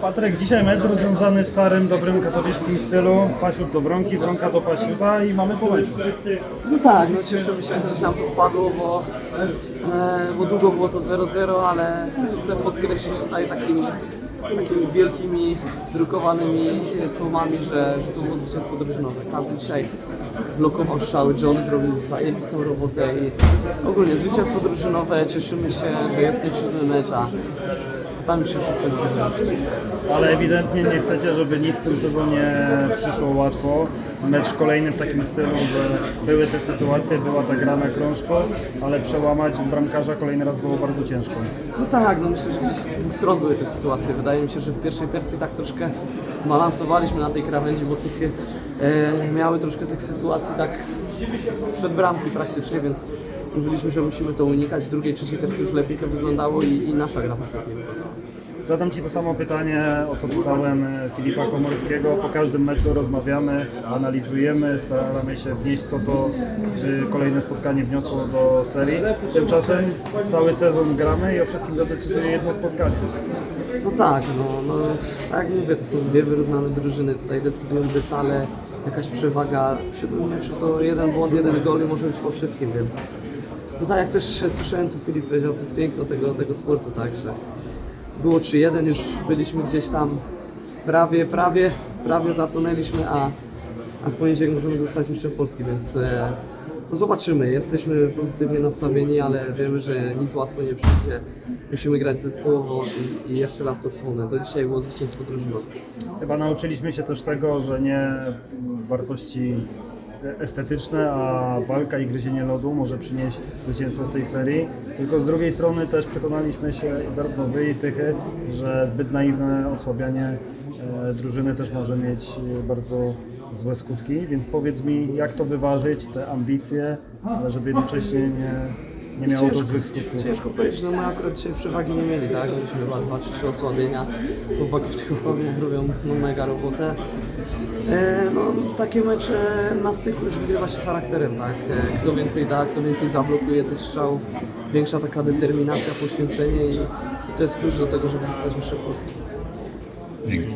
Patryk, dzisiaj mecz rozwiązany w starym, dobrym katowickim stylu. Pasiut do Bronki, Bronka do Pasiuta i mamy po meczu. No tak, no cieszymy się, że nam to wpadło, bo, e, bo długo było to 0-0, ale chcę podkreślić tutaj takimi, takimi wielkimi, drukowanymi słowami, że, że to było zwycięstwo drużynowe. Każdy dzisiaj blokował strzały, John zrobił zajebistą robotę i ogólnie zwycięstwo drużynowe, cieszymy się, że jest ten siódmy mecz, a tam się wszystko wydarzyć. Ale ewidentnie nie chcecie, żeby nic w tym sezonie przyszło łatwo. Mecz kolejny w takim stylu, że były te sytuacje, była ta gra na krążko, ale przełamać bramkarza kolejny raz było bardzo ciężko. No tak, no myślę, że gdzieś z dwóch stron były te sytuacje. Wydaje mi się, że w pierwszej tercji tak troszkę balansowaliśmy na tej krawędzi, bo tych, e, miały troszkę tych sytuacji tak przed bramką praktycznie, więc mówiliśmy, że musimy to unikać. W drugiej, trzeciej tercji już lepiej to wyglądało i, i nasza gra też lepiej wyglądała. Zadam Ci to samo pytanie, o co pytałem e, Filipa Komorskiego. Po każdym meczu rozmawiamy, analizujemy, staramy się wnieść, co to, czy kolejne spotkanie wniosło do serii. Tymczasem cały sezon gramy i o wszystkim zadecyduje jedno spotkanie. No tak, no, no tak mówię, to są dwie wyrównane drużyny, tutaj decydują detale, jakaś przewaga. W siódmym meczu to jeden błąd, jeden gol i może być po wszystkim, więc tutaj jak też słyszałem, to Filip powiedział, to jest piękno tego, tego sportu, tak, że było 3-1, już byliśmy gdzieś tam prawie, prawie, prawie zatonęliśmy, a, a w poniedziałek możemy zostać mistrzem Polski, więc e, no zobaczymy. Jesteśmy pozytywnie nastawieni, ale wiemy, że nic łatwo nie przyjdzie. Musimy grać zespołowo i, i jeszcze raz to wspomnę. To dzisiaj było zwycięstwo drużynowe. Chyba nauczyliśmy się też tego, że nie wartości estetyczne, a walka i gryzienie lodu może przynieść zwycięstwo w tej serii. Tylko z drugiej strony też przekonaliśmy się, zarówno wy i tychy, że zbyt naiwne osłabianie e, drużyny też może mieć e, bardzo złe skutki. Więc powiedz mi, jak to wyważyć, te ambicje, ale żeby jednocześnie nie, nie miało to złych skutków. Ciężko powiedzieć, no my akurat dzisiaj przewagi nie mieli, tak? Mieliśmy chyba dwa czy trzy osłabienia. Chłopaki w tych osłabieniach robią no, mega robotę. E, no, takie mecze na styku już wygrywa się charakterem, tak? E, kto więcej da, kto więcej zablokuje tych strzałów, większa taka determinacja, poświęcenie i, i to jest klucz do tego, żeby zostać mistrzem Polski. Dzięki.